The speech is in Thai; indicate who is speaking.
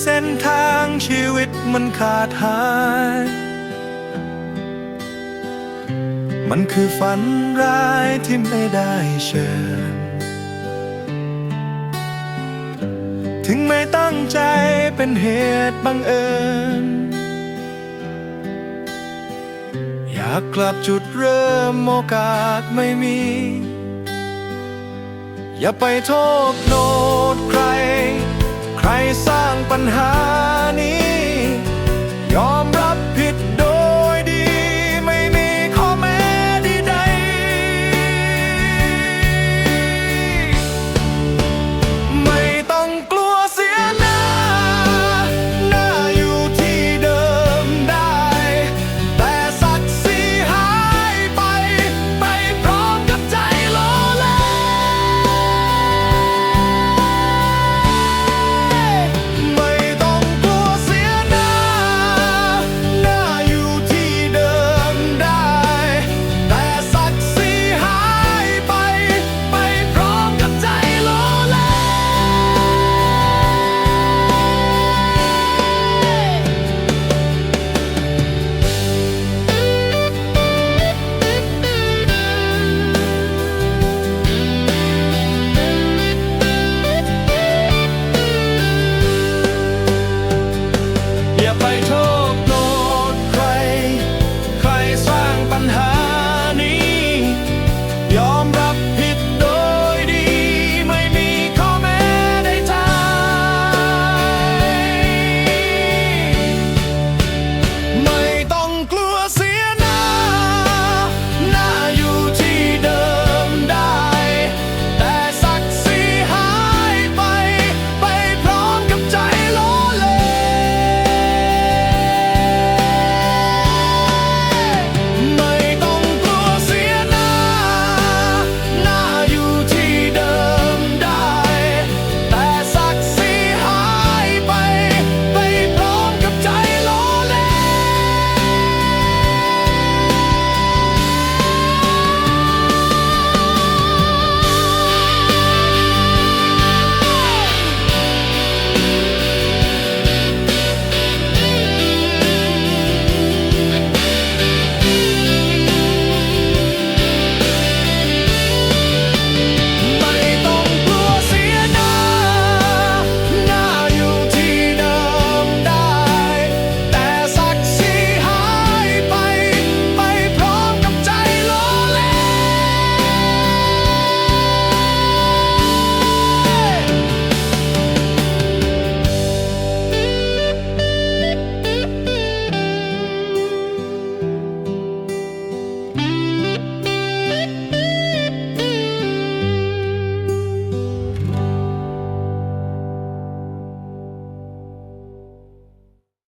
Speaker 1: เส้นทางชีวิตมันขาดหาย มันคือฝันร้ายที่ไม่ได้เชิญ ถึงไม่ตั้งใจเป็นเหตุบังเอิญ อยากกลับจุดเริ่มโอกาสไม่มี อย่าไปโทษโนดใคร ใครสร้างปัญหานี้